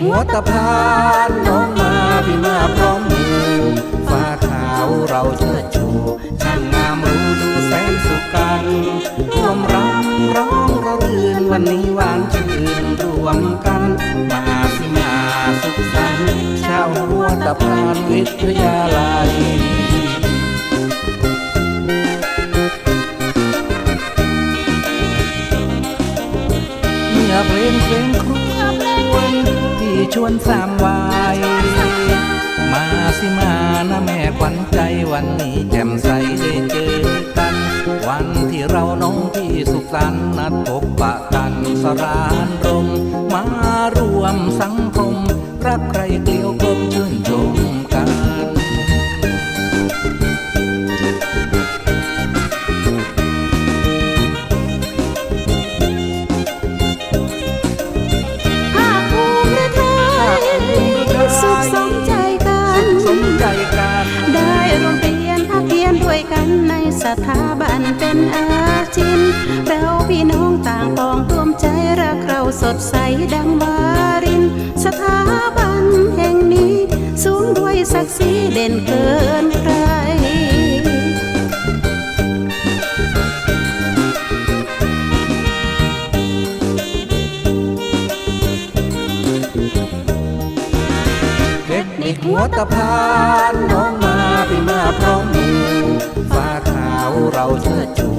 หัวตะพานน้องมาพี่มาพร้อมมือฟ้าขาวเราเชิดชูช่างงามรู้ดูแสนสุขกันร่วมรำร้องระรื่นวันนี้หวานชื่นรวมกันมาสิมาสุขสันต์ชาวหัวตะพานวิทยาลัยเมื่อเพลงเพลงครวนที่ ชวนสามวายมาสิมานะแม่ขวัญใจวันนี้แจ่มใสได้เจอกัน วันที่เราน้องพี่สุขสันต์นัดพบปะกันสรานรม มารวมสังคมรักใครเกลียวกลมชื่นชม สมใจกันสมใจกัน ได้ร่วมเรียนทักเรียนด้วยกันในสถาบันเป็นอาจินเราพี่น้องต่างปองร่วมใจรักเราสดใสดังวารินสถา เทคนิคหัวตะพานน้องมาพี่มาพร้อมมือฟ้าขาวเราเชิดชู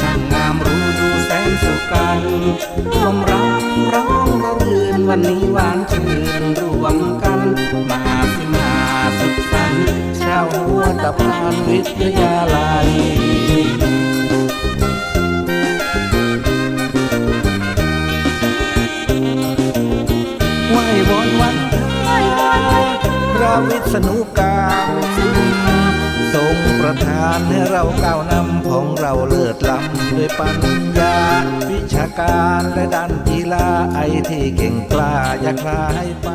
ช่างงามรู้ดูแสนสุขกันร่วมรำร้องระรื่นวันนี้หวานชื่นรวมกัน มาสิมาสุขสันต์ชาวหัวตะพานวิทยาลัย วิษณุกามทรงประทานให้เราก้าวนำของเราเลิศล้ำด้วยปัญญา วิชาการและด้านกีฬาไอที่เก่งกล้าอย่าคลายไป